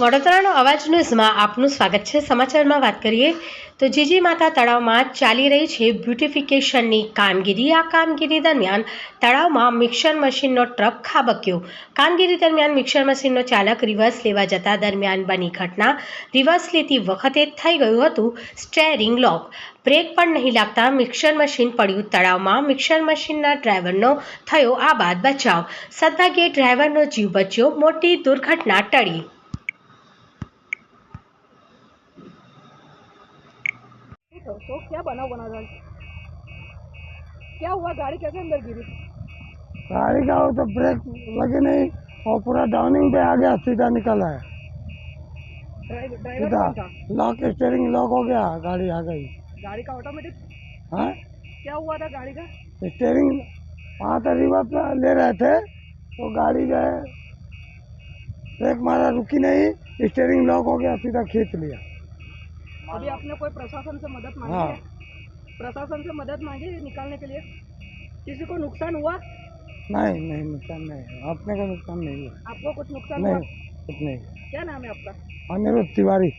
વડોદરાનો અવાજ ન્યૂઝમાં આપનું સ્વાગત છે. સમાચારમાં વાત કરીએ તો જીજી માતા તળાવમાં ચાલી રહી છે બ્યુટિફિકેશનની કામગીરી. આ કામગીરી દરમિયાન તળાવમાં મિક્સર મશીનનો ટ્રક ખાબક્યો. કામગીરી દરમિયાન મિક્સર મશીનનો ચાલક રિવર્સ લેવા જતા દરમિયાન બની ઘટના. રિવર્સ લેતી વખતે થઈ ગયું હતું સ્ટેરિંગ લોક. બ્રેક પણ નહીં લાગતા મિક્સર મશીન પડ્યું તળાવમાં. મિક્સર મશીનના ડ્રાઈવરનો થયો આ બાદ બચાવ. સદભાગ્યે ડ્રાઈવરનો જીવ બચ્યો. મોટી દુર્ઘટના ટળી. तो, तो क्या बना बना था? क्या हुआ? गाड़ी कैसे अंदर गिरी? गाड़ी का वो तो ब्रेक लगे नहीं और पूरा डाउनिंग पे आ गया सीधा निकला है। सीधा। लॉक स्टेयरिंग लॉक हो गया गाड़ी आ गई। गाड़ी का ऑटोमेटिक हाँ? क्या हुआ था गाड़ी का? स्टेयरिंग वहाँ तो रिवर्स ले रहे थे तो गाड़ी जो है ब्रेक मारा रुकी नहीं स्टेयरिंग लॉक हो गया सीधा खींच लिया। अभी आपने कोई प्रशासन से मदद मांगी हाँ। है? प्रशासन से मदद मांगी निकालने के लिए? किसी को नुकसान हुआ? नहीं नहीं नुकसान नहीं आपने अपने को नुकसान नहीं हुआ। आपको कुछ नुकसान नहीं कुछ नहीं क्या नाम है आपका? अनिरुद्ध तिवारी।